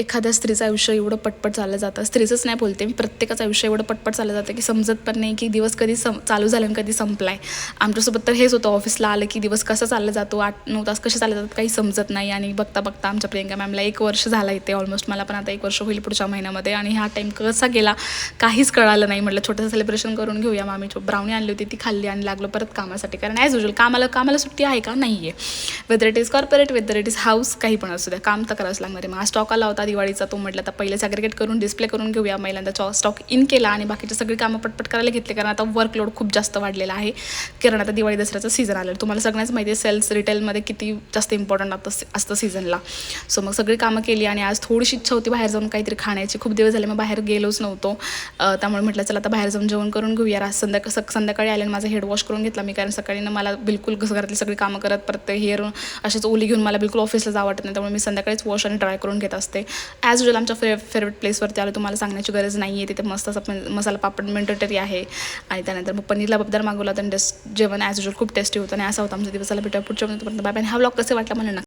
एखाद्या स्त्रीचं आयुष्य एवढं पटपट चाललं जातं. स्त्रीचंच नाही बोलते मी. प्रत्येकाचं आयुष्य एवढं पटपट चाललं जातं की समजत पण नाही की दिवस कधी सम चालू झाला आणि कधी संपला आहे आमच्यासोबत तर हेच होतं. ऑफिसला आलं की दिवस कसा चालला जातो? आठ नऊ तास कसे चालले जातात? काही समजत नाही आणि बघता बघता आमच्या प्रियंका मॅमला एक वर्ष झाला इथे ऑलमोस्ट मला पण आता एक वर्ष होईल पुढच्या महिन्यामध्ये आणि हा टाईम कसा गेला काहीच कळालं नाही. म्हटलं छोटंसं सेलिब्रेशन करून घेऊया मग आम्ही ब्राउनी आणली होती ती खाल्ली आणि लागलो परत कामासाठी. कारण ॲज युजल कामाला कामाला सुट्टी आहे का? नाही आहे whether it is corporate whether it is house काही पण असू द्या. काम तर करावंच लागणार आहे. मग हा स्टॉक आला होता दिवाळीचा तो म्हटलं आता पहिले सॅग्रिगेट करून डिस्प्ले करून घेऊया महिलांचा स्टॉक इन केला आणि बाकीचे सगळी कामं पटपट करायला घेतले. कारण आता वर्कलोड खूप जास्त वाढलेला आहे. कारण आता दिवाळी दसऱ्याचं सीझन आलं तुम्हाला सगळ्यांच माहिती आहे सेल्स रिटेलमध्ये किती जास्त इम्पॉर्टंट असतं असतं सीझनला सो मग सगळी कामं केली आणि आज थोडीशी इच्छा होती बाहेर जाऊन काहीतरी खाण्याची. खूप दिवस झाले मग बाहेर गेलोच नव्हतो. त्यामुळे म्हटलं चला आता बाहेर जाऊन जेवण करून घेऊया. आज संध्याका संध्याकाळी आले आणि माझा हेड वॉश करून घेतला मी. कारण सकाळी ना मला बिलकुल घरातली सगळी कामं करत परत हेअर असेच ओली घेऊन मला बिलकुल ऑफिसला जावं वाटत नाही. त्यामुळे मी संध्याकाळीच वॉश आणि ड्राय करून घेत असते. ॲज युजल आमच्या फे फेवरेट प्लेसवरती आलो तुम्हाला सांगण्याची गरज नाही आहे तिथे मस्त असा मसाला पापड मेंटेटरी आहे. आणि त्यानंतर मग पनीरला बबदार मागवला तर डेस जेवण ॲज युजल खूप टेस्टी होतं. आणि असा होता आमचा दिवसाला भेटा पुढच्या बाय बाय हा ब्लॉग कसे वाटला मला